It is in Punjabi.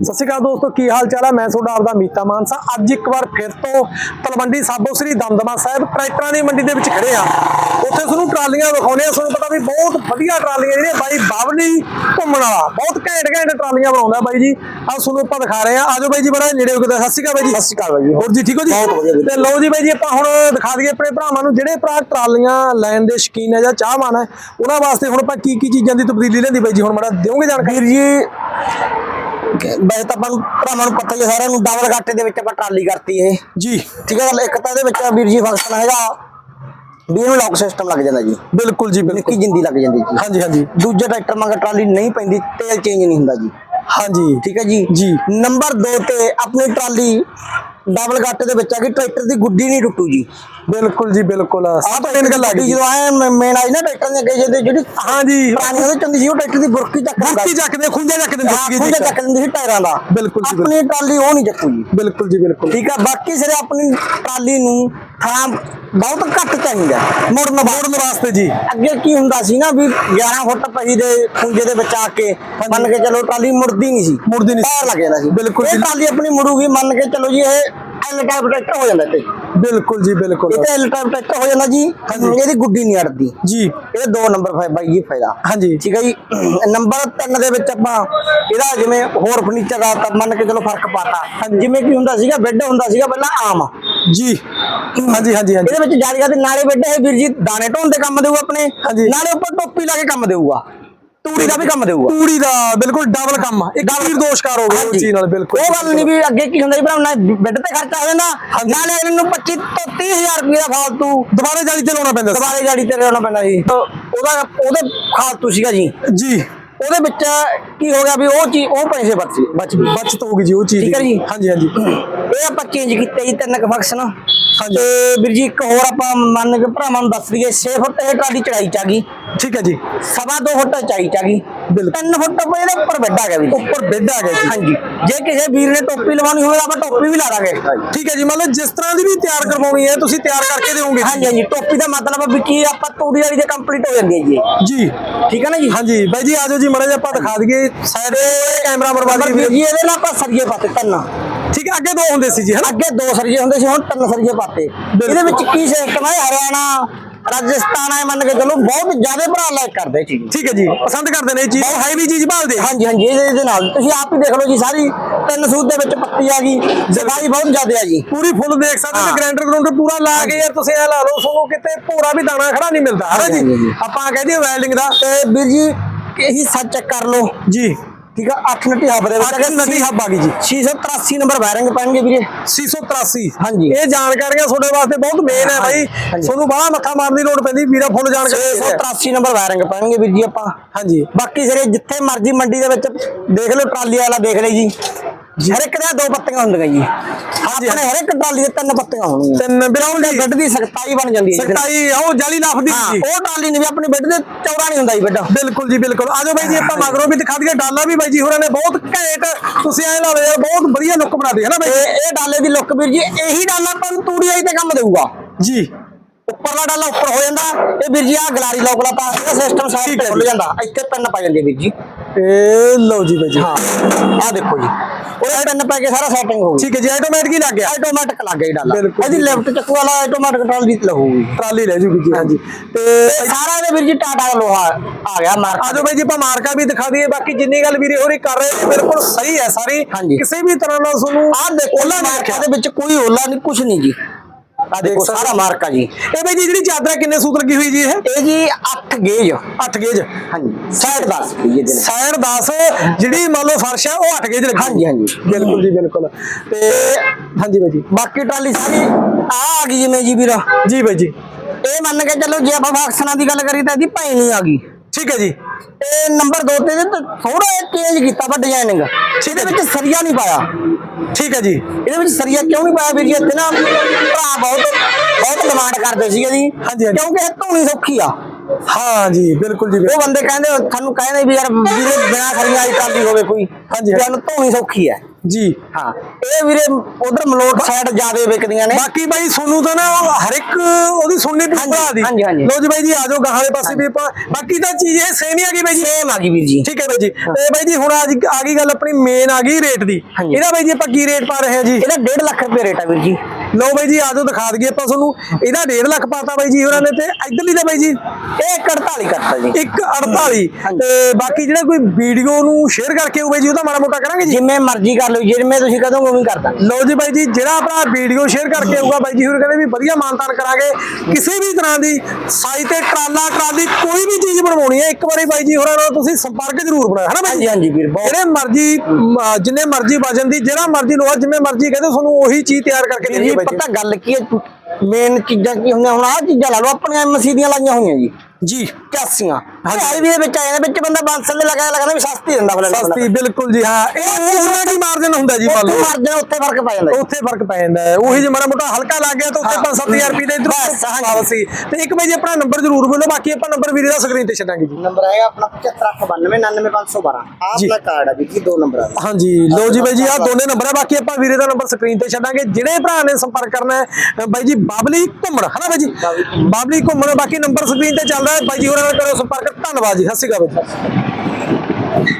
ਸਤਿ ਸ਼੍ਰੀ ਅਕਾਲ ਦੋਸਤੋ ਕੀ ਹਾਲ ਚਾਲ ਹੈ ਮੈਂ ਤੁਹਾਡਾ ਆਪਦਾ ਮੀਤਾ ਮਾਨਸਾ। ਅੱਜ ਇੱਕ ਵਾਰ ਫਿਰ ਤੋਂ ਤਲਵੰਡੀ ਸਾਬੋ ਸ੍ਰੀ ਦਮਦਮਾ ਸਾਹਿਬ ਟਰੈਕਟਰਾਂ ਦੀ ਮੰਡੀ ਦੇ ਵਿੱਚ ਖੜੇ ਆ। ਉੱਥੇ ਤੁਹਾਨੂੰ ਟਰਾਲੀਆਂ ਵਿਖਾਉਣੇ ਆ। ਤੁਹਾਨੂੰ ਪਤਾ ਵੀ ਬਹੁਤ ਵਧੀਆ ਟਰਾਲੀਆਂ ਜਿਹੜੀਆਂ ਬਾਈ ਬਾਵਲੀ ਘੁੰਮਣ ਵਾਲਾ। ਬਹੁਤ ਘੈਂਟ ਘੈਂਟ ਟਰਾਲੀਆਂ ਬਣਾਉਂਦਾ ਬਾਈ ਜੀ। ਆ ਤੁਹਾਨੂੰ ਆਪਾਂ ਦਿਖਾ ਰਹੇ ਆ। ਆਜੋ ਬਾਈ ਜੀ ਬੜਾ ਨੇੜੇ ਹੋ ਕੇ ਸਤਿ ਸ਼੍ਰੀ ਅਕਾਲ ਬਾਈ ਜੀ। ਸਤਿ ਸ਼੍ਰੀ ਅਕਾਲ ਬਾਈ ਜੀ। ਹੋਰ ਜੀ ਠੀਕ ਹੋ ਜੀ? ਬਹੁਤ ਵਧੀਆ। ਤੇ ਲਓ ਜੀ ਬਾਈ ਜੀ ਆਪਾਂ ਹੁਣ ਦਿਖਾ ਦਈਏ ਆਪਣੇ ਭਰਾਵਾਂ ਨੂੰ ਜਿਹੜੇ ਭਰਾ ਟਰਾਲੀਆਂ ਲੈਣ ਦੇ ਸ਼ੌਕੀਨ ਹੈ ਜਾਂ ਚਾਹਵਾਨ ਹੈ ਉਹਨਾਂ ਵਾਸਤੇ ਹੁਣ ਆਪਾਂ ਕੀ ਕੀ ਚੀਜ਼ਾਂ ਦੀ ਤਬਦੀਲੀ ਲੈਂਦੀ ਬਾਈ ਜੀ? ਹੁਣ ਮੜਾ ਦਿਓਗੇ ਜਾਣਕਾਰੀ? ਜੀ ਵੈਸੇ ਤਾਂ ਆਪਾਂ ਨੂੰ ਭਰਾਵਾਂ ਨੂੰ ਪਤਾ ਹੀ ਹੈ ਸਾਰਿਆਂ ਨੂੰ ਡਬਲ ਗੱਟੇ ਦੇ ਵਿੱਚ ਆਪਾਂ ਟਰਾਲੀ ਕਰਤੀ ਇਹ। ਜੀ। ਠੀਕ ਹੈ ਗੱਲ ਇੱਕ ਤਾਂ ਇਹਦੇ ਵਿੱਚ ਵੀਰ ਜੀ ਫੰਕਸ਼ਨ ਹੈਗਾ ਵੀ ਇਹਨੂੰ ਲੌਕ ਸਿਸਟਮ ਲੱਗ ਜਾਂਦਾ ਜੀ। ਬਿਲਕੁਲ ਜੀ ਨਿੱਕੀ ਬਿਲਕੁਲ। ਜਿੰਦੀ ਲੱਗ ਜਾਂਦੀ ਜੀ। ਹਾਂਜੀ ਹਾਂਜੀ। ਦੂਜੇ ਟਰੈਕਟਰ ਮਗਰ ਟਰਾਲੀ ਨਹੀਂ ਪੈਂਦੀ ਤੇਲ ਚੇਂਜ ਨਹੀਂ ਹੁੰਦਾ ਜੀ। ਹਾਂਜੀ। ਠੀਕ ਹੈ ਜੀ। ਜੀ। ਨੰਬਰ 2 ਤੇ ਆਪਣੀ ਟਰਾਲੀ ਡਬਲ ਗੱਟੇ ਦੇ ਵਿੱਚ ਆ ਕਿ ਟਰੈਕਟਰ ਦੀ ਗੁੱਡੀ ਨਹੀਂ ਟੁੱਟੂ ਜੀ। ਬਿਲਕੁਲ ਜੀ ਬਿਲਕੁਲ। ਆਹ ਤਾਂ ਮੇਨ ਗੱਲ ਆ ਗਈ ਜਦੋਂ ਆਏ ਮੇਨ ਆਈ ਨਾ ਟਰੈਕਟਰ ਦੇ ਅੱਗੇ ਜਿਹਦੇ ਜਿਹੜੀ ਹਾਂਜੀ। ਪੁਰਾਣੀ ਉਹਦੇ ਚੰਦੀ ਸੀ ਉਹ ਟਰੈਕਟਰ ਦੀ ਬੁਰਕੀ ਚੱਕ ਮੁੱਕੀ ਚੱਕਦੇ ਖੁੰਝਾ ਚੱਕਦੇ ਹਾਂ, ਜੀ ਖੂੰਜਾ ਚੱਕ ਦਿੰਦੀ ਸੀ ਟਾਇਰਾਂ ਦਾ। ਬਿਲਕੁਲ ਜੀ, ਆਪਣੀ ਟਰਾਲੀ ਉਹ ਨਹੀਂ ਚੱਕੂ ਜੀ। ਬਿਲਕੁਲ ਜੀ ਬਿਲਕੁਲ। ਠੀਕ ਆ ਬਾਕੀ ਸਿਰੇ ਆਪਣੀ ਟਰਾਲੀ ਨੂੰ ਥਾਂ ਬਹੁਤ ਘੱਟ ਚਾਹੀਦਾ ਮੁੜਨ ਮੋੜਨ ਵਾਸਤੇ ਜੀ। ਅੱਗੇ ਕੀ ਹੁੰਦਾ ਸੀ ਨਾ ਵੀ 11 ਫੁੱਟ ਪਹੀ ਦੇ ਖੁੰਝੇ ਦੇ ਵਿੱਚ ਆ ਕੇ ਮੰਨ ਕੇ ਚਲੋ ਟਰਾਲੀ ਮੁੜਦੀ ਨਹੀਂ ਸੀ ਮੁੜਦੀ ਨਹੀਂ ਸੀ। ਪੈਰ ਲੱਗ ਜਾਂਦਾ ਸੀ। ਬਿਲਕੁਲ ਇਹ ਜੀ। ਟਰਾਲੀ ਆਪਣੀ ਮੁੜੂਗੀ ਮੰਨ ਕੇ ਚਲੋ ਜੀ ਇਹ ਐਲ ਟਾਈਪ ਟਰੈਕਟਰ ਹੋ ਜਾਂਦਾ ਤੇ ਬਿਲਕੁਲ ਜੀ ਬਿਲਕੁਲ। ਇਹ ਤੇ ਐਲ ਟਾਈਪ ਟਰੈਕਟਰ ਹੋ ਜਾਂਦਾ ਜੀ ਇਹਦੀ ਗੁੱਡੀ ਨਹੀਂ ਅੜਦੀ। ਜੀ। ਇਹ ਦੋ ਨੰਬਰ ਫਾਇਦਾ ਬਾਈ ਜੀ ਫਾਇਦਾ। ਹਾਂਜੀ। ਠੀਕ ਹੈ ਜੀ। ਨੰਬਰ 3 ਦੇ ਵਿੱਚ ਆਪਾਂ ਇਹਦਾ ਜਿਵੇਂ ਹੋਰ ਫਰਨੀਚਰ ਦਾ ਤਾਂ ਮੰਨ ਕੇ ਚਲੋ ਫ਼ਰਕ ਪਾਤਾ। ਜਿਵੇਂ ਕੀ ਹੁੰਦਾ ਸੀਗਾ ਬੈੱਡ ਹੁੰਦਾ ਸੀਗਾ ਪਹਿਲਾਂ ਆਮ। ਜੀ। ਹਾਂਜੀ ਹਾਂਜੀ ਹਾਂਜੀ। ਇਹਦੇ ਵਿੱਚ ਜਾਲੀਆਂ ਦੇ ਨਾਲੇ ਬੈੱਡ ਹੈ ਵੀਰ ਜੀ ਦਾਣੇ ਢੋਣ ਦੇ ਕੰਮ ਦੇਊ ਆਪਣੇ। ਨਾਲੇ ਉੱਪਰ ਟੋਪੀ ਲਾ ਕੇ ਕੰਮ ਦੇਊਗਾ। ਤੂੜੀ ਦਾ ਵੀ ਕੰਮ ਦੇਊਗਾ। ਤੂੜੀ ਦਾ ਬਿਲਕੁਲ ਡਬਲ ਕੰਮ। ਇੱਕ ਵੀਰ ਦੋਸ਼ਕਾਰ ਹੋ ਗਿਆ ਉਸ ਚੀਜ਼ ਨਾਲ ਬਿਲਕੁਲ। ਉਹ ਗੱਲ ਨਹੀਂ ਵੀ ਅੱਗੇ ਕੀ ਹੁੰਦਾ ਜੀ ਭਰਾ ਨਾ ਬੈੱਡ ਤੇ ਖਰਚਾ ਹੋ ਜਾਂਦਾ ਨਾਲੇ ਇਹਨਾਂ ਨੂੰ 25 ਤੋਂ 30000 ਰੁਪਏ ਦਾ ਫਾਲਤੂ ਦੁਬਾਰੇ ਜਾਲੀ ਤੇ ਲਾਉਣਾ ਪੈਂਦਾ। ਦੁਬਾਰੇ ਗਾੜੀ ਤੇ ਰਹਿਣਾ ਪੈਂਦਾ ਜੀ ਉਹਦਾ ਉਹਦੇ ਫਾਲਤੂ ਸੀਗਾ ਜੀ। ਜੀ। ਉਹਦੇ ਵਿੱਚ ਕੀ ਹੋ ਗਿਆ ਵੀ ਉਹ ਚੀਜ਼ ਉਹ ਪੈਸੇ ਬਚ ਗਏ। ਬਚ ਬਚਤ ਹੋਊਗੀ ਜੀ ਉਹ ਚੀਜ਼ ਠੀਕ ਹੈ ਜੀ। ਹਾਂਜੀ ਹਾਂਜੀ। ਇਹ ਆਪਾਂ ਚੇਂਜ ਕੀਤੇ ਜੀ ਤਿੰਨ ਕੁ ਫੰਕਸ਼ਨ ਤੇ ਵੀਰ ਜੀ ਇੱਕ ਹੋਰ ਆਪਾਂ ਮੰਨ ਕੇ ਭਰਾਵਾਂ ਨੂੰ ਦੱਸ ਦਈਏ 6 ਫੁੱਟ ਇਹ ਟਰਾਲੀ ਚੜਾਈ ਚ ਆ ਗਈ। ਠੀਕ ਹੈ ਜੀ। ਸਵਾ ਦੋ ਫੁੱਟ ਚਾਈ ਚ ਆ ਗਈ। ਬਿਲਕੁਲ। 3 ਫੁੱਟ ਉੱਪਰ ਇਹਦੇ ਉੱਪਰ ਬੈੱਡ ਆ ਗਿਆ ਵੀਰ ਉੱਪਰ ਬੈੱਡ ਆ ਗਿਆ ਜੀ। ਹਾਂਜੀ। ਜੇ ਕਿਸੇ ਵੀਰ ਨੇ ਟੋਪੀ ਲਵਾਉਣੀ ਹੋਵੇ ਤਾਂ ਆਪਾਂ ਟੋਪੀ ਵੀ ਲਾ ਦਾਂਗੇ। ਠੀਕ ਹੈ ਜੀ ਮਤਲਬ ਜਿਸ ਤਰ੍ਹਾਂ ਦੀ ਵੀ ਤਿਆਰ ਕਰਵਾਉਣੀ ਹੈ ਤੁਸੀਂ ਤਿਆਰ ਕਰਕੇ ਦਿਓਗੇ। ਹਾਂਜੀ ਹਾਂਜੀ। ਟੋਪੀ ਦਾ ਮਤਲਬ ਵੀ ਕੀ ਆਪਾਂ ਤੂੜੀ ਵਾਲੀ ਦੇ ਕੰਪਲੀਟ ਹੋ ਜਾਂਦੀ ਹੈ ਜੀ। ਜੀ। ਠੀਕ ਹੈ ਨਾ ਜੀ? ਹਾਂਜੀ। ਬਾਈ ਜੀ ਆਜੋ ਜੀ ਮੜਾ ਜਿਹਾ ਆਪਾਂ ਦਿਖਾ ਦਈਏ। ਸਾਈਡ ਤੇ ਕੈਮਰਾ ਬਰਬਾਦ ਵੀਰ। ਜੀ ਇਹਦੇ ਨਾਲ ਆਪਾਂ ਸਰੀਏ ਪਾਤੇ ਤਿੰਨ। ਠੀਕ ਹੈ ਅੱਗੇ ਦੋ ਹੁੰਦੇ ਸੀ ਜੀ ਹਨਾ ਅੱਗੇ ਦੋ ਸਰੀਏ ਹੁੰਦੇ ਸੀ ਹੁਣ ਤਿੰਨ ਸਰੀਏ ਪਾਤੇ। ਇਹਦੇ ਵਿੱਚ ਕੀ ਸਿਸਟਮ ਹੈ ਹਰਿਆਣਾ ਰਾਜਸਥਾਨ ਹੈ ਮੰਨ ਕੇ ਚਲੋ ਬਹੁਤ ਜ਼ਿਆਦਾ ਭਰਾ ਲਾਇਕ ਕਰਦੇ ਚੀਜ਼ ਠੀਕ ਹੈ ਜੀ ਪਸੰਦ ਕਰਦੇ ਨੇ ਇਹ ਚੀਜ਼? ਹੈਵੀ ਚੀਜ਼ ਭਾਲਦੇ? ਆ। ਹਾਂਜੀ ਹਾਂਜੀ ਇਹਦੇ ਇਹਦੇ ਨਾਲ। ਤੁਸੀਂ ਆਪ ਹੀ ਦੇਖ ਲਓ ਜੀ ਸਾਰੀ ਤਿੰਨ ਸੂਤ ਦੇ ਵਿੱਚ ਪੱਤੀ ਆ ਗਈ। ਸਫ਼ਾਈ ਬਹੁਤ ਜ਼ਿਆਦਾ ਆ ਜੀ। ਪੂਰੀ ਫੁੱਲ ਦੇਖ ਸਕਦੇ ਹਾਂ। ਹੋ। ਗ੍ਰੈਂਡਰ ਪੂਰਾ ਲਾ ਕੇ ਯਾਰ ਤੁਸੀਂ ਇਹ ਲਾ ਲਓ ਤੁਹਾਨੂੰ ਕਿਤੇ ਭੋਰਾ ਵੀ ਦਾਣਾ ਖੜਾ ਨਹੀਂ ਮਿਲਦਾ ਹੈ ਹਾਂਜੀ, ਜੀ? ਹਾਂਜੀ। ਆਪਾਂ ਕਹਦੇ ਵੈਲਡਿੰਗ ਦਾ। ਤੇ ਵੀਰ ਜੀ ਇਹੀ ਸੱਚ ਚੈੱਕ ਕਰ ਲਓ। ਜੀ। ਠੀਕ ਆ 8 ਨਟੀ ਹੱਬ ਦੇ ਵਿੱਚ ਅੱਠ ਨਟੀ ਹੱਬ ਆ ਗਈ ਜੀ। 683 ਨੰਬਰ ਵਾਇਰਿੰਗ ਪੈਣਗੇ ਵੀਰੇ। 683 ਹਾਂਜੀ। ਇਹ ਜਾਣਕਾਰੀਆਂ ਤੁਹਾਡੇ ਵਾਸਤੇ ਬਹੁਤ ਮੇਨ ਹੈ ਬਾਈ। ਤੁਹਾਨੂੰ ਬਾਹਲਾ ਮੱਥਾ ਮਾਰਨ ਦੀ ਲੋੜ ਪੈਂਦੀ ਵੀਰਾ ਫੁੱਲ ਜਾਣਕਾਰੀ ਦੇ ਰਿਹਾ। 683 ਨੰਬਰ ਵਾਇਰਿੰਗ ਪੈਣਗੇ ਵੀਰ ਜੀ ਆਪਾਂ। ਹਾਂਜੀ। ਬਾਕੀ ਸਿਰੇ ਜਿੱਥੇ ਮਰਜ਼ੀ ਮੰਡੀ ਦੇ ਵਿੱਚ ਦੇਖ ਲਓ ਟਰਾਲੀ ਵਾਲਾ ਦੇਖ ਲਈ ਜੀ। ਹਰ ਇੱਕ ਦੇ ਦੋ ਪੱਤੀਆਂ ਹੁੰਦੀਆਂ ਜੀ। ਆਪਣੇ ਹਰ ਇੱਕ ਟਰਾਲੀ ਦੇ ਤਿੰਨ ਪੱਤੀਆਂ ਹੋਣਗੀਆਂ। ਤਿੰਨ ਬਿਲਕੁਲ ਤੇ ਬੈੱਡ ਦੀ ਸਖਤਾਈ ਬਣ ਜਾਂਦੀ ਹੈ ਸਖਤਾਈ ਉਹ ਜਾਲੀ ਨਫਦੀ ਹਾਂ ਜੀ। ਉਹ ਟਰਾਲੀ ਨਹੀਂ ਵੀ ਆਪਣੇ ਬੈੱਡ ਦੇ ਚੌੜਾ ਨਹੀਂ ਹੁੰਦਾ ਜੀ ਬੈੱਡ ਬਿਲਕੁਲ ਜੀ ਬਿਲਕੁਲ। ਆਜੋ ਬਾਈ ਜੀ ਆਪਾਂ ਮਗਰੋਂ ਵੀ ਦਿਖਾ ਦਈਏ ਡਾਲਾ ਵੀ ਬਾਈ ਜੀ ਹੋਰਾਂ ਨੇ ਬਹੁਤ ਘੈਂਟ ਤੁਸੀਂ ਐ ਲਾ ਲਓ ਯਾਰ ਬਹੁਤ ਵਧੀਆ ਲੁੱਕ ਬਣਾਦੇ ਹੈ ਨਾ ਤੇ ਬਾਈ ਇਹ ਡਾਲੇ ਦੀ ਲੁੱਕ ਵੀਰ ਜੀ ਇਹੀ ਡਾਲਾ ਆਪਾਂ ਨੂੰ ਤੂੜੀ ਆਈ ਤੇ ਕੰਮ ਦੇਊਗਾ। ਜੀ। ਉੱਪਰਲਾ ਡਾਲਾ ਉੱਪਰ ਹੋ ਜਾਂਦਾ ਇਹ ਵੀਰ ਜੀ ਆ ਗਲਾਰੀ ਲੋਕ ਲਾ ਪਾ ਇਹਦਾ ਸਿਸਟਮ ਸਾਈਡ ਤੇ ਖੁੱਲ। ਜਾਂਦਾ। ਇੱਥੇ ਪੈਨ ਪਾ ਜਾਂਦੀ ਵੀਰ ਜੀ। ਇਹ ਲਓ ਜੀ ਬਾਈ ਜੀ। ਹਾਂ ਆ ਦੇਖੋ ਜੀ। ਉਹਦੇ ਪੈਨ ਪਾ ਕੇ ਸਾਰਾ ਸੈਟਿੰਗ ਹੋ ਗਈ ਠੀਕ ਹੈ ਜੀ ਆਟੋਮੈਟਿਕ ਹੀ ਲੱਗ ਗਿਆ। ਆਟੋਮੈਟਿਕ ਲੱਗ ਗਈ ਡਾਲਾ। ਇਹਦੀ ਲੈਫਟ ਚੱਕੂ ਵਾਲਾ ਆਟੋਮੈਟਿਕ ਟਰਾਲੀ ਲਹੂਗੀ। ਟਰਾਲੀ ਲੈ ਜੂਗੀ ਜੀ ਹਾਂਜੀ। ਤੇ ਸਾਰਾ ਇਹਦੇ ਵੀਰ ਜੀ ਟਾਟਾ ਦਾ ਲੋਹਾ ਆ ਗਿਆ ਮਾਰਕਾ ਆਜੋ ਬਾਈ ਜੀ ਆਪਾਂ ਮਾਰਕਾ ਵੀ ਦਿਖਾ ਦਈਏ। ਬਾਕੀ ਜਿੰਨੀ ਗੱਲ ਵੀਰੇ ਹੋਰੀ ਕਰ ਰਹੇ ਨੇ ਬਿਲਕੁਲ ਸਹੀ ਹੈ ਸਾਰੀ। ਕਿਸੇ ਵੀ ਤਰ੍ਹਾਂ ਨਾਲ ਤੁਹਾਨੂੰ ਆ ਦੇਖੋ ਮਾਰਕਾ ਰੱਖਿਆ। ਦੇ ਵਿੱਚ ਕੋਈ ਓਲਾ ਨਹੀਂ ਕੁਝ ਨਹੀਂ ਜੀ। ਆ ਦੇਖੋ ਸਾਰਾ। ਮਾਰਕਾ ਜੀ। ਇਹ ਬਾਈ ਜੀ ਜਿਹੜੀ ਚਾਦਰ ਕਿੰਨੇ ਸੂਤ ਲੱਗੀ ਹੋਈ ਜੀ ਇਹ? ਇਹ ਜੀ 8 ਗੇਜ। 8 ਗੇਜ। ਹਾਂਜੀ। ਸਾਈਡ 10 ਇਹ ਦੇ ਸਾਈਡ 10 ਜਿਹੜੀ ਮੰਨ ਲਓ ਫਰਸ਼ ਹੈ ਉਹ 8 ਗੇਜ ਲੱਗੀ ਹਾਂਜੀ ਹਾਂਜੀ। ਬਿਲਕੁਲ ਜੀ ਬਿਲਕੁਲ। ਤੇ ਹਾਂਜੀ ਬਾਈ ਜੀ। ਬਾਕੀ ਟਰਾਲੀ ਸਾਰੀ ਆ ਆ ਗਈ ਜਿਵੇਂ ਜੀ ਵੀਰ। ਜੀ ਬਾਈ ਜੀ। ਇਹ ਮੰਨ ਕੇ ਚੱਲੋ ਜੇ ਆਪਾਂ ਫੰਕਸ਼ਨਾਂ ਦੀ ਗੱਲ ਕਰੀ ਤਾਂ ਇਹਦੀ ਪੈਣੀ ਆ ਗਈ। ਠੀਕ ਹੈ ਜੀ। ਇਹ ਨੰਬਰ 2 ਤੇ ਥੋੜਾ ਚੇਂਜ ਕੀਤਾ ਵਾ ਡਿਜ਼ਾਈਨਿੰਗ ਇਹਦੇ ਵਿੱਚ ਸਰੀਆ ਨਹੀਂ ਪਾਇਆ। ਠੀਕ ਹੈ ਜੀ। ਇਹਦੇ ਵਿੱਚ ਸਰੀਆ ਕਿਉਂ ਨਹੀਂ ਪਾਇਆ? ਵੀਰ ਜੀ ਇੱਥੇ ਨਾ ਭਰਾ ਬਹੁਤ ਬਹੁਤ ਡਿਮਾਂਡ ਕਰਦੇ ਸੀਗੇ ਜੀ। ਕਿਉਂਕਿ ਇਹ ਧੋਣੀ ਸੌਖੀ ਆ। ਹਾਂ ਜੀ ਬਿਲਕੁਲ ਜੀ। ਉਹ ਬੰਦੇ ਕਹਿੰਦੇ ਸਾਨੂੰ ਕਹਿੰਦੇ ਵੀ ਯਾਰ ਵੀਰੇ ਬਿਨਾ ਸਰੀਆ ਵਾਲੀ ਟਰਾਲੀ ਹੋਵੇ ਕੋਈ। ਹਾਂਜੀ। ਸਾਨੂੰ ਧੋਣੀ ਸੌਖੀ ਹੈ। ਜੀ। ਹਾਂ। ਇਹ ਵੀਰੇ ਉਧਰ ਮਲੋਟ ਸਾਈਡ ਜ਼ਿਆਦੇ ਵਿਕਦੀਆਂ ਨੇ। ਬਾਕੀ ਬਾਈ ਸੋਨੂੰ ਤਾਂ ਨਾ ਹਰ ਇੱਕ ਸੁਣਨੀ ਭਰਾ ਦੀ। ਹਾਂਜੀ, ਹਾਂਜੀ। ਲੋ ਜੀ ਬਾਈ ਜੀ ਆ ਜਾਓ ਗਾਹਾਂ ਵਾਲੇ ਪਾਸੇ ਵੀ ਆਪਾਂ। ਬਾਕੀ ਤਾਂ ਚੀਜ਼ ਇਹ ਸੇਮ ਹੀ ਆ ਗਈ ਬਾਈ ਜੀ। ਸੇਮ ਆ ਗਈ ਵੀਰ ਜੀ। ਠੀਕ ਹੈ ਬਾਈ ਜੀ। ਤੇ ਬਾਈ ਜੀ ਹੁਣ ਅੱਜ ਆ ਗਈ ਗੱਲ ਆਪਣੀ ਮੇਨ ਆ ਗਈ ਰੇਟ ਦੀ। ਹਾਂਜੀ। ਇਹਦਾ ਬਾਈ ਜੀ ਆਪਾਂ ਕੀ ਰੇਟ ਪਾ ਰਹੇ ਹਾਂ ਜੀ? ਇਹਦਾ 1.5 ਲੱਖ ਰੁਪਏ ਰੇਟ ਆ ਵੀਰ ਜੀ। ਲੋ ਬਾਈ ਜੀ ਆ ਜਾਓ ਦਿਖਾ ਦਈਏ ਆਪਾਂ ਤੁਹਾਨੂੰ ਇਹਦਾ 1.5 ਲੱਖ ਪਾਤਾ ਬਾਈ ਜੀ ਉਹਨਾਂ ਨੇ ਤੇ ਇਧਰਲੀ ਦਾ ਬਾਈ ਜੀ। ਇਹ 48 ਕਰਤਾ ਜੀ। ਇੱਕ 48 ਹਾਂਜੀ। ਤੇ ਬਾਕੀ ਜਿਹੜਾ ਕੋਈ ਵੀਡੀਓ ਨੂੰ ਸ਼ੇਅਰ ਕਰਕੇ ਬਾਈ ਜੀ ਉਹਦਾ ਮਾੜਾ ਮੋਟਾ ਕਰਾਂਗੇ ਜੀ। ਜਿਵੇਂ ਮਰਜ਼ੀ ਕਰ ਲਓ ਜਿਵੇਂ ਤੁਸੀਂ ਕਹੋਗੇ ਉਵੇਂ ਕਰ ਦਾਂਗੇ। ਲੋ ਜੀ ਬਾਈ ਜੀ ਜਿਹੜਾ ਆਪਣਾ ਵੀਡੀਓ ਸ਼ੇਅਰ ਕਰਕੇ ਆਊਗਾ ਬਾਈ ਜੀ ਹੋਰ ਕਹਿੰਦੇ ਵੀ ਵਧੀਆ ਮਾਨਤਾਨ ਕਰਾਂਗੇ। ਕਿਸੇ ਵੀ ਤਰ੍ਹਾਂ ਦੀ ਸਾਈ ਤੇ ਟਰਾਲਾ ਟਰਾਲੀ ਕੋਈ ਵੀ ਚੀਜ਼ ਬਣਵਾਉਣੀ ਹੈ ਇੱਕ ਵਾਰੀ ਬਾਈ ਜੀ ਹੋਰਾਂ ਨਾਲ ਤੁਸੀਂ ਸੰਪਰਕ ਜ਼ਰੂਰ ਬਣਾਓ ਹੈ ਨਾ ਬਾਈ ਜੀ? ਹਾਂਜੀ ਵੀਰ ਜਿਹੜੇ ਮਰਜ਼ੀ ਜਿੰਨੇ ਮਰਜ਼ੀ ਵਜਨ ਦੀ ਜਿਹੜਾ ਮਰਜ਼ੀ ਲੋਹਾ ਜਿਵੇਂ ਮਰਜ਼ੀ ਕਹਿੰਦੇ ਤੁਹਾਨੂੰ ਉਹੀ ਚੀਜ਼ ਤਿਆਰ ਕਰਕੇ ਦੇਣੀ ਪਤਾ ਗੱਲ ਕੀ ਹੈ? ਮੇਨ ਚੀਜ਼ਾਂ ਕੀ ਹੁੰਦੀਆਂ? ਹੁਣ ਆਹ ਚੀਜ਼ਾਂ ਲਾ ਲਓ ਆਪਣੀਆਂ ਮਸੀਦੀਆਂ ਲਾਈਆਂ ਹੋਈਆਂ ਜੀ। ਜੀ। ਕਾਸੀਆਂ। ਹਾਂਜੀ। ਵੀ ਇਹਦੇ ਵਿੱਚ ਆ ਜਾਂਦਾ ਵਿੱਚ ਬੰਦਾ ਬਾਂਸਲ ਦੇ ਲਗਾਇਆ ਲਗਾਣਾ ਵੀ ਸਸਤੀ ਦਿੰਦਾ ਫਿਰ ਸਸਤੀ ਬਿਲਕੁਲ ਜੀ ਹਾਂ। ਇਹ ਉਹਨਾਂ ਦੀ ਮਾਰਜਨ ਹੁੰਦਾ ਜੀ ਮੰਨ ਲਓ। ਮਰ ਜਾਣਾ ਉੱਥੇ ਫ਼ਰਕ ਪੈ ਜਾਂਦਾ। ਉੱਥੇ ਫ਼ਰਕ ਪੈ ਜਾਂਦਾ ਹੈ। ਉਹੀ ਜੇ ਮਾੜਾ ਮੋਟਾ ਹਲਕਾ ਲੱਗ ਗਿਆ ਤਾਂ ਉੱਥੇ ਹਾਂ। 5-7000 ਰੁਪਏ ਦਾ ਇਧਰ ਹਾਂਜੀ। ਵਾਪਸੀ ਤੇ ਇੱਕ ਬਾਈ ਜੀ ਆਪਣਾ ਨੰਬਰ ਜ਼ਰੂਰ ਬੋਲੋ ਬਾਕੀ ਆਪਾਂ ਨੰਬਰ ਵੀਰੇ ਦਾ ਸਕਰੀਨ ਤੇ ਛੱਡਾਂਗੇ ਜੀ। ਨੰਬਰ ਆਏਗਾ ਆਪਣਾ 7592 99512 ਆਹ ਜੀ। ਆਪਣਾ ਕਾਰਡ ਹੈ ਜੀ ਦੋ ਨੰਬਰ ਆ ਹਾਂਜੀ ਲੋ ਜੀ ਬਾਈ ਜੀ ਆ ਦੋਨੇ ਨੰਬਰ ਹੈ ਬਾਕੀ ਆਪਾਂ ਵੀਰੇ ਦਾ ਨੰਬਰ ਸਕਰੀਨ ਤੇ ਛੱਡਾਂਗੇ। ਜਿਹੜੇ ਭਰਾ ਨੇ ਸੰਪਰਕ ਕਰਨਾ ਹੈ ਬਾਈ ਜੀ ਬਾਬਲੀ ਘੁੰਮਣ, ਹਨਾ ਬਾਈ ਜੀ? ਬਾਬਲੀ ਘੁੰਮਣ, ਬਾਕੀ ਨੰਬਰ ਸਕਰੀਨ ਤੇ ਚੱਲਦਾ ਹੈ। ਬਾਈ ਜੀ ਹੋਰਾਂ ਨਾਲ ਕਰੋ ਸੰਪਰਕ। ਧੰਨਵਾਦ ਜੀ, ਸਤਿ ਸ਼੍ਰੀ ਅਕਾਲ ਬਾਈ ਜੀ।